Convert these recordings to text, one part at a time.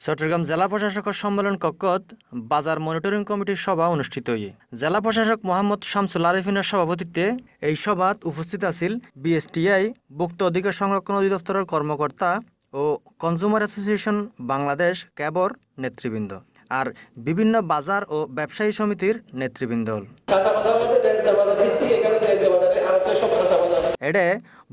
চট্টগ্রাম জেলা প্রশাসকের সম্মেলন কক্ষত বাজার মনিটরিং কমিটির সভা অনুষ্ঠিত হয়ে জেলা প্রশাসক মোহাম্মদ শামসুল আরিফিনের সভাপতিত্বে এই সভাত উপস্থিত আছিল বিএসটিআই, ভুক্ত অধিকার সংরক্ষণ অধিদপ্তরের কর্মকর্তা ও কনজুমার অ্যাসোসিয়েশন বাংলাদেশ ক্যাবর নেতৃবৃন্দ আর বিভিন্ন বাজার ও ব্যবসায়ী সমিতির নেতৃবৃন্দ এডে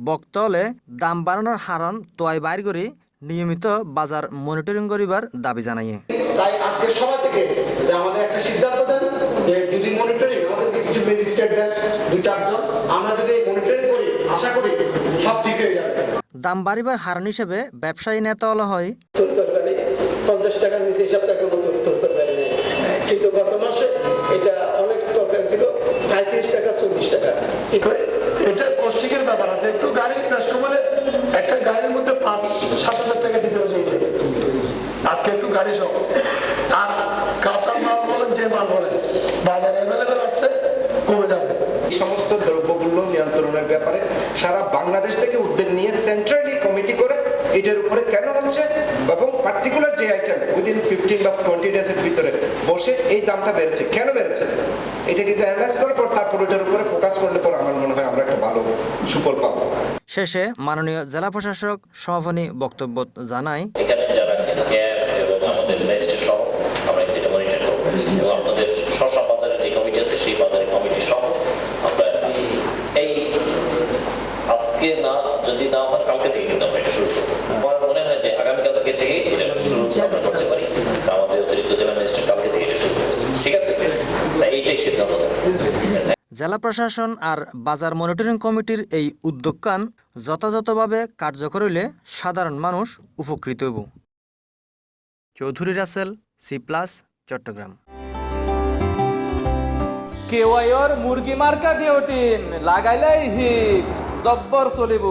বক্তলে দাম বাড়ানোর হারণ তোয়াই বাইর করে নিয়মিত বাজার মনিটরিং করিবার দাবি জানাইয়ে। তাই আজকের সভা থেকে যে আমাদের একটা সিদ্ধান্ত দেন যে যদি মনিটরিং আমাদেরকে কিছু ম্যাজিস্ট্রেট দেন দুই চারজন আমরা যদি মনিটরিং করি আশা করি সব ঠিক হয়ে যাবে। দাম বাড়িবার হারণ হিসেবে ব্যবসায়ী নেতা হলো হয় পঞ্চাশ টাকার নিচে হিসাব নেই। কিন্তু গত মাসে এটা অনেক তরকারি ছিল পঁয়ত্রিশ টাকা চল্লিশ টাকা। এটা কষ্টিকের ব্যাপার আছে একটু গাড়ি নষ্ট করলে একটা গাড়ির মধ্যে পাঁচ সাত হাজার টাকা ডিফারেন্স হয়ে যাবে আজকে একটু গাড়ি সহ আর কাঁচা মাল বলেন যে মাল বলেন বাজারে অ্যাভেলেবেল হচ্ছে কমে যাবে। এই সমস্ত দ্রব্যমূল্য নিয়ন্ত্রণের ব্যাপারে সারা বাংলাদেশ থেকে উদ্যোগ নিয়ে সেন্ট্রালি কমিটি করে এটার উপরে কেন হচ্ছে এবং পার্টিকুলার যে আইটেম উইদিন ফিফটিন বা টোয়েন্টি ডেজের ভিতরে বসে এই দামটা বেড়েছে কেন বেড়েছে? এটা কিন্তু অ্যানালাইজ করার পর তারপর ওইটার উপরে ফোকাস করলে পর আমার মনে হয় আমরা একটা ভালো সুফল পাবো। শেষে মাননীয় জেলা প্রশাসক সমাপনী বক্তব্য জানায় এখানে যারা ক্যাব এবং আমাদের সহ আমরা এটা মনিটর করব এবং আপনাদের শশা বাজারের যে কমিটি আছে সেই বাজারের কমিটি সহ আমরা এই আজকে না, যদি না হয় কালকে থেকে কিন্তু আমরা এটা শুরু করব। আমার মনে হয় যে আগামীকাল থেকে এটা শুরু করতে পারি আমাদের অতিরিক্ত জেলা ম্যাজিস্ট্রেট কালকে থেকে এটা শুরু করব। ঠিক আছে? তাই এইটাই সিদ্ধান্ত জেলা প্রশাসন আর বাজার মনিটরিং কমিটির এই উদ্যোগকান যথাযথভাবে কার্যকর হইলে সাধারণ মানুষ উপকৃত হইব। Chowdhury Rasel, C plus, Chattogram. কেওয়াইর মুরগি মার্কা ডিওটিন লাগাইলেই হিট জব্বর চলিব।